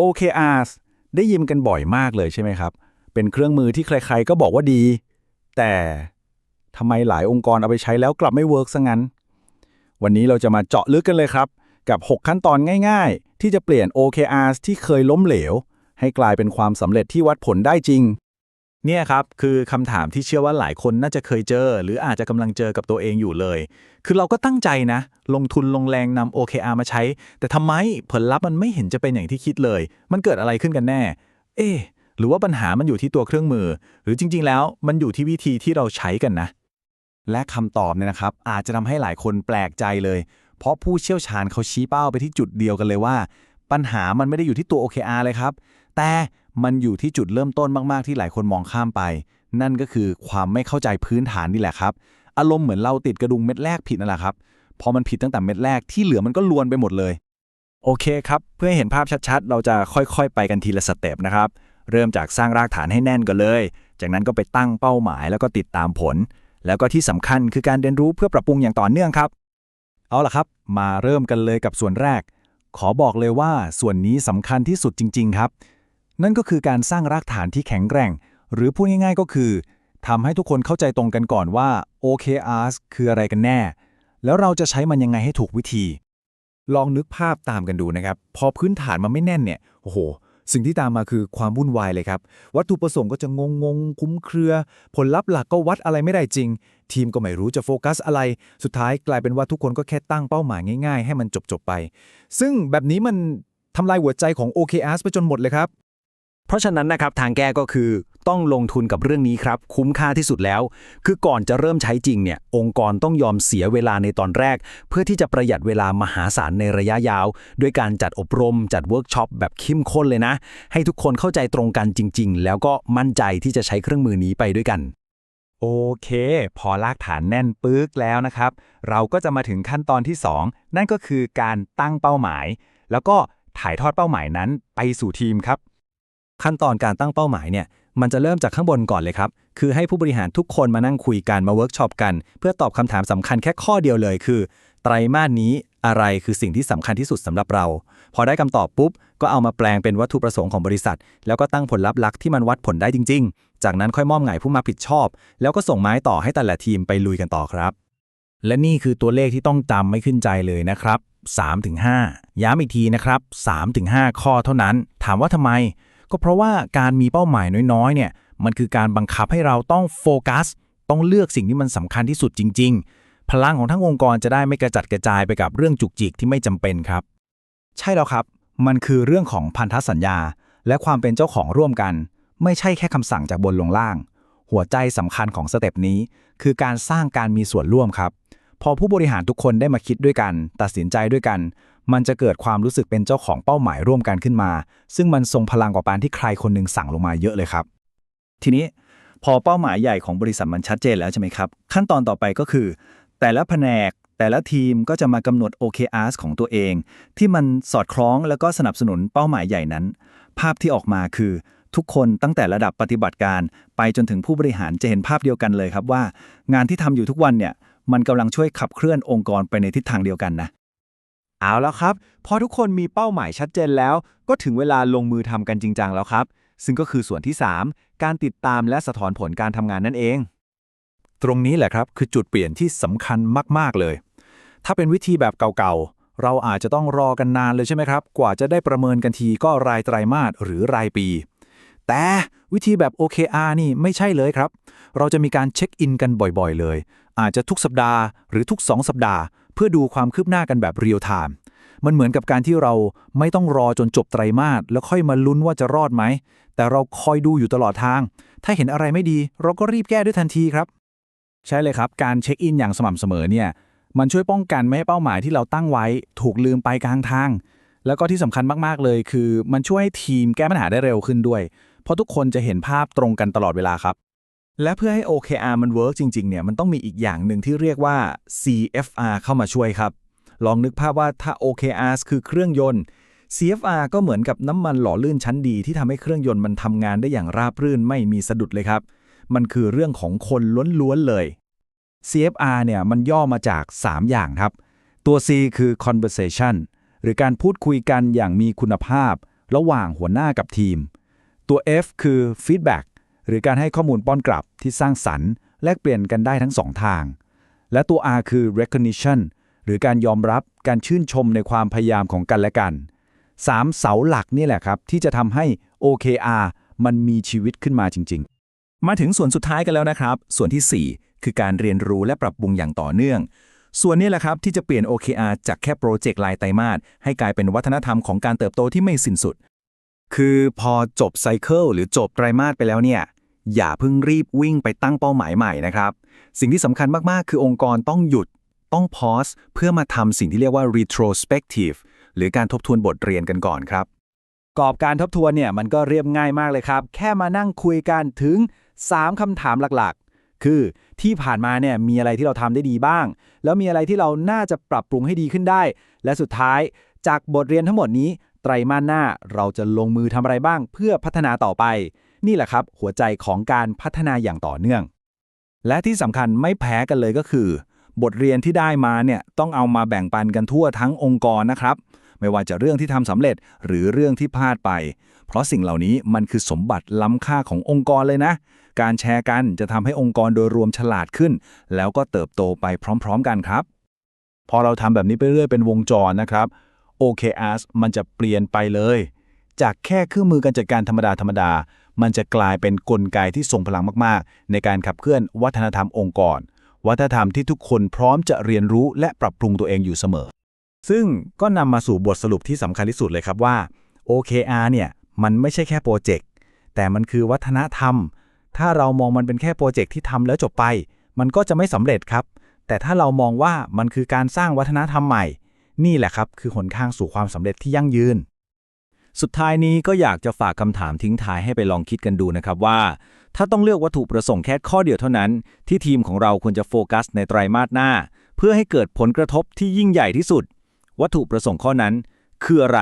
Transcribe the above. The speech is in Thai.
OKRs ได้ยินกันบ่อยมากเลยใช่ไหมครับ เป็นเครื่องมือที่ใครๆก็บอกว่าดี แต่ทำไมหลายองค์กรเอาไปใช้แล้วกลับไม่เวิร์กซะงั้น วันนี้เราจะมาเจาะลึกกันเลยครับ กับ 6 ขั้นตอนง่ายๆ ที่จะเปลี่ยน OKRs ที่เคยล้มเหลว ให้กลายเป็นความสำเร็จที่วัดผลได้จริง เนี่ยครับ คือคำถามที่เชื่อว่าหลายคนน่าจะเคยเจอ หรืออาจจะกำลังเจอกับตัวเองอยู่เลย คือเราก็ตั้งใจนะ ลงทุนลงแรงนำ OKR มาใช้ แต่ทำไมผลลัพธ์มันไม่เห็นจะเป็นอย่างที่คิดเลย มันเกิดอะไรขึ้นกันแน่ เอ๊หรือว่าปัญหามันอยู่ที่ตัวเครื่องมือ หรือจริง ๆ แล้วมันอยู่ที่วิธีที่เราใช้กันนะ และคำตอบเนี่ยนะครับ อาจจะทำให้หลายคนแปลกใจเลย เพราะผู้เชี่ยวชาญเขาชี้เป้าไปที่จุดเดียวกันเลยว่า ปัญหามันไม่ได้อยู่ที่ตัว OKR เลยครับ แต่มันอยู่ที่จุดเริ่มต้นมากๆที่หลายคนมองข้ามไป นั่นก็คือความไม่เข้าใจพื้นฐานนี่แหละครับ อารมณ์เหมือนเราติดกระดุมเม็ดแรกผิดนั่นแหละครับ พอมันผิดตั้งแต่เม็ดแรกที่เหลือมันก็ลวนไปหมดเลย โอเคครับ เพื่อให้เห็นภาพชัดๆ เราจะค่อยๆ ไปกันทีละสเต็ปนะครับ เริ่มจากสร้างรากฐานให้แน่นก่อนเลย จากนั้นก็ไปตั้งเป้าหมายแล้วก็ติดตามผล แล้วก็ที่สำคัญคือการเรียนรู้เพื่อปรับปรุงอย่างต่อเนื่องครับ เอาล่ะครับ มาเริ่มกันเลยกับส่วนแรก ขอบอกเลยว่าส่วนนี้สำคัญที่สุดจริง ๆ ครับ นั่นก็คือการสร้างรากฐานที่แข็งแกร่ง หรือพูดง่ายๆก็คือทำให้ทุกคนเข้าใจตรงกันก่อนว่า OKRs คืออะไรกันแน่ แล้วเราจะใช้มันยังไงให้ถูกวิธี ลองนึกภาพตามกันดูนะครับ พอพื้นฐานมันไม่แน่นเนี่ย โอ้โห สิ่งที่ตามมาคือความวุ่นวายเลยครับ วัตถุประสงค์ก็จะงงงคุ้มเครือ ผลลัพธ์หลักก็วัดอะไรไม่ได้จริง ทีมก็ไม่รู้จะโฟกัสอะไร สุดท้ายกลายเป็นว่าทุกคนก็แค่ตั้งเป้าหมายง่าย ๆ ให้มันจบๆไป ซึ่งแบบนี้มันทำลายหัวใจของ OKRs ไปจนหมดเลยครับ เพราะฉะนั้นนะครับทางแก้ก็คือต้องลงทุนกับเรื่องนี้ครับ คุ้มค่าที่สุดแล้ว คือก่อนจะเริ่มใช้จริงเนี่ยองค์กรต้องยอมเสียเวลาในตอนแรก เพื่อที่จะประหยัดเวลามหาศาลในระยะยาว ด้วยการจัดอบรม จัดเวิร์กช็อปแบบเข้มข้นเลยนะ ให้ทุกคนเข้าใจตรงกันจริง ๆ แล้วก็มั่นใจที่จะใช้เครื่องมือนี้ไปด้วยกันโอเค พอลากฐานแน่นปึ๊กแล้วนะครับ เราก็จะมาถึงขั้นตอนที่ 2 นั่นก็คือการตั้งเป้าหมาย แล้วก็ถ่ายทอดเป้าหมายนั้นไปสู่ทีมครับ ขั้นตอนการตั้งเป้าหมายเนี่ยมันจะเริ่มจากข้างบนก่อนเลยครับ คือให้ผู้บริหารทุกคนมานั่งคุยกันมาเวิร์กช็อปกัน เพื่อตอบคำถามสำคัญแค่ข้อเดียวเลยคือ ไตรมาสนี้อะไรคือสิ่งที่สำคัญที่สุดสำหรับเรา พอได้คำตอบปุ๊บ ก็เอามาแปลงเป็นวัตถุประสงค์ของบริษัท แล้วก็ตั้งผลลัพธ์ลักษณ์ที่มันวัดผลได้จริง ๆ จากนั้นค่อยมอบหมายผู้มาผิดชอบ แล้วก็ส่งไม้ต่อให้แต่ละทีมไปลุยกันต่อครับ และนี่คือตัวเลขที่ต้องจำไม่ขึ้นใจเลยนะครับ3-5 ย้ำอีกทีนะครับ3-5 ข้อเท่านั้น ถามว่าทำไม ก็เพราะว่าการมีเป้าหมายน้อยๆ เนี่ยมันคือการบังคับให้เราต้องโฟกัส ต้องเลือกสิ่งที่มันสำคัญที่สุดจริง ๆ พลังของทั้งองค์กรจะได้ไม่กระจัดกระจายไปกับเรื่องจุกจิกที่ไม่จำเป็นครับ ใช่แล้วครับ มันคือเรื่องของพันธสัญญา และความเป็นเจ้าของร่วมกัน ไม่ใช่แค่คำสั่งจากบนลงล่าง หัวใจสำคัญของสเต็ปนี้ คือการสร้างการมีส่วนร่วมครับ พอผู้บริหารทุกคนได้มาคิดด้วยกัน ตัดสินใจด้วยกัน มันจะเกิดความรู้สึกเป็นเจ้าของเป้าหมายร่วมกันขึ้นมา ซึ่งมันทรงพลังกว่าการที่ใครคนหนึ่งสั่งลงมาเยอะเลยครับ ทีนี้พอเป้าหมายใหญ่ของบริษัทมันชัดเจนแล้วใช่ไหมครับ ขั้นตอนต่อไปก็คือ แต่ละแผนกแต่ละทีมก็จะมากำหนด OKRs ของตัวเอง ที่มันสอดคล้องแล้วก็สนับสนุนเป้าหมายใหญ่นั้น ภาพที่ออกมาคือทุกคนตั้งแต่ระดับปฏิบัติการ ไปจนถึงผู้บริหารจะเห็นภาพเดียวกันเลยครับว่า งานที่ทำอยู่ทุกวันเนี่ยมันกำลังช่วยขับเคลื่อนองค์กรไปในทิศทางเดียวกันนะ เอาแล้วครับ พอทุกคนมีเป้าหมายชัดเจนแล้ว ก็ถึงเวลาลงมือทำกันจริงจังแล้วครับ ซึ่งก็คือส่วนที่ 3 การติดตามและสะท้อนผลการทำงานนั่นเอง ตรงนี้แหละครับคือจุดเปลี่ยนที่สำคัญมากๆเลย ถ้าเป็นวิธีแบบเก่าๆ เราอาจจะต้องรอกันนานเลยใช่ไหมครับ กว่าจะได้ประเมินกันทีก็รายไตรมาสหรือรายปี แต่วิธีแบบ OKR นี่ไม่ใช่เลยครับ เราจะมีการเช็คอินกันบ่อยๆ เลย อาจจะทุกสัปดาห์หรือทุก 2 สัปดาห์ พื่อดูความคืบหน้ากันแบบเรียลไทม์มันเหมือนกับการที่เราไม่ต้องรอจนจบไตรมาสแล้วค่อยมาลุ้นว่าจะรอดไหม แต่เราคอยดูอยู่ตลอดทาง ถ้าเห็นอะไรไม่ดี เราก็รีบแก้ด้วยทันทีครับ ใช่เลยครับ การเช็คอินอย่างสม่ำเสมอเนี่ย มันช่วยป้องกันไม่ให้เป้าหมายที่เราตั้งไว้ ถูกลืมไปกลางทาง แล้วก็ที่สำคัญมากๆเลย คือ มันช่วยให้ทีมแก้ปัญหาได้เร็วขึ้นด้วย เพราะทุกคนจะเห็นภาพตรงกันตลอดเวลาครับ และเพื่อให้ OKR มันเวิร์กจริงๆเนี่ยมันต้องมีอีกอย่างหนึ่งที่เรียกว่า CFR เข้ามาช่วยครับ ลองนึกภาพว่าถ้า OKR คือเครื่องยนต์ CFR ก็เหมือนกับน้ำมันหล่อลื่นชั้นดีที่ทำให้เครื่องยนต์มันทำงานได้อย่างราบรื่นไม่มีสะดุดเลยครับ มันคือเรื่องของคนล้วนๆเลย CFR เนี่ยมันย่อมาจาก 3 อย่างครับ ตัว C คือ conversation หรือการพูดคุยกันอย่างมีคุณภาพ ระหว่างหัวหน้ากับทีม ตัว F คือ feedback หรือการให้ข้อมูลป้อนกลับที่สร้างสรรค์ แลกเปลี่ยนกันได้ทั้งสองทาง และตัว R คือ recognition หรือการยอมรับการชื่นชมในความพยายามของกันและกันสามเสาหลักนี่แหละครับ ที่จะทำให้ OKR มันมีชีวิตขึ้นมาจริง ๆ มาถึงส่วนสุดท้ายกันแล้วนะครับ ส่วนทีสี่ 4 คือการเรียนรู้และปรับปรุงอย่างต่อเนื่อง ส่วนนี้แหละครับที่จะเปลี่ยน OKR จากแค่โปรเจกต์รายไตรมาสให้กลายเป็นวัฒนธรรมของการเติบโตที่ไม่สิ้นสุด คือพอจบไซเคิลหรือจบไตรมาสไปแล้วเนี่ย อย่าเพิ่งรีบวิ่งไปตั้งเป้าหมายใหม่นะครับ สิ่งที่สำคัญมากๆ คือองค์กรต้องหยุด ต้องพอสเพื่อมาทำสิ่งที่เรียกว่า retrospective หรือการทบทวนบทเรียนกันก่อนครับ กรอบการทบทวนเนี่ยมันก็เรียบง่ายมากเลยครับ แค่มานั่งคุยกันถึง 3คำถามหลักๆ คือที่ผ่านมาเนี่ยมีอะไรที่เราทำได้ดีบ้าง แล้วมีอะไรที่เราน่าจะปรับปรุงให้ดีขึ้นได้ และสุดท้ายจากบทเรียนทั้งหมดนี้ ไตรมาสหน้าเราจะลงมือทำอะไรบ้าง เพื่อพัฒนาต่อไป นี่แหละครับ หัวใจของการพัฒนาอย่างต่อเนื่อง และที่สำคัญไม่แพ้กันเลยก็คือ บทเรียนที่ได้มาเนี่ยต้องเอามาแบ่งปันกันทั่วทั้งองค์กรนะครับ ไม่ว่าจะเรื่องที่ทำสำเร็จหรือเรื่องที่พลาดไป เพราะสิ่งเหล่านี้มันคือสมบัติล้ำค่าขององค์กรเลยนะ การแชร์กันจะทำให้องค์กรโดยรวมฉลาดขึ้น แล้วก็เติบโตไปพร้อม ๆ กันครับ พอเราทำแบบนี้ไปเรื่อยเป็นวงจรนะครับ OKRs มันจะเปลี่ยนไปเลย จากแค่เครื่องมือการจัดการธรรมดาธรรมดา มันจะกลายเป็นนกลไกที่ทรงพลังมากๆ ในการขับเคลื่อนวัฒนธรรมองค์กร วัฒนธรรมที่ทุกคนพร้อมจะเรียนรู้และปรับปรุงตัวเองอยู่เสมอ ซึ่งก็นำมาสู่บทสรุปที่สำคัญที่สุดเลยครับว่า OKR เนี่ยมันไม่ใช่แค่โปรเจกต์แต่มันคือวัฒนธรรม ถ้าเรามองมันเป็นแค่โปรเจกต์ที่ทำแล้วจบไป มันก็จะไม่สำเร็จครับ แต่ถ้าเรามองว่ามันคือการสร้างวัฒนธรรมใหม่ นี่แหละครับคือหนทางสู่ความสำเร็จที่ยั่งยืน สุดท้ายนี้ก็อยากจะฝากคำถามทิ้งท้ายให้ไปลองคิดกันดูนะครับว่า ถ้าต้องเลือกวัตถุประสงค์แค่ข้อเดียวเท่านั้น ที่ทีมของเราควรจะโฟกัสในไตรมาสหน้า เพื่อให้เกิดผลกระทบที่ยิ่งใหญ่ที่สุด วัตถุประสงค์ข้อนั้น คืออะไร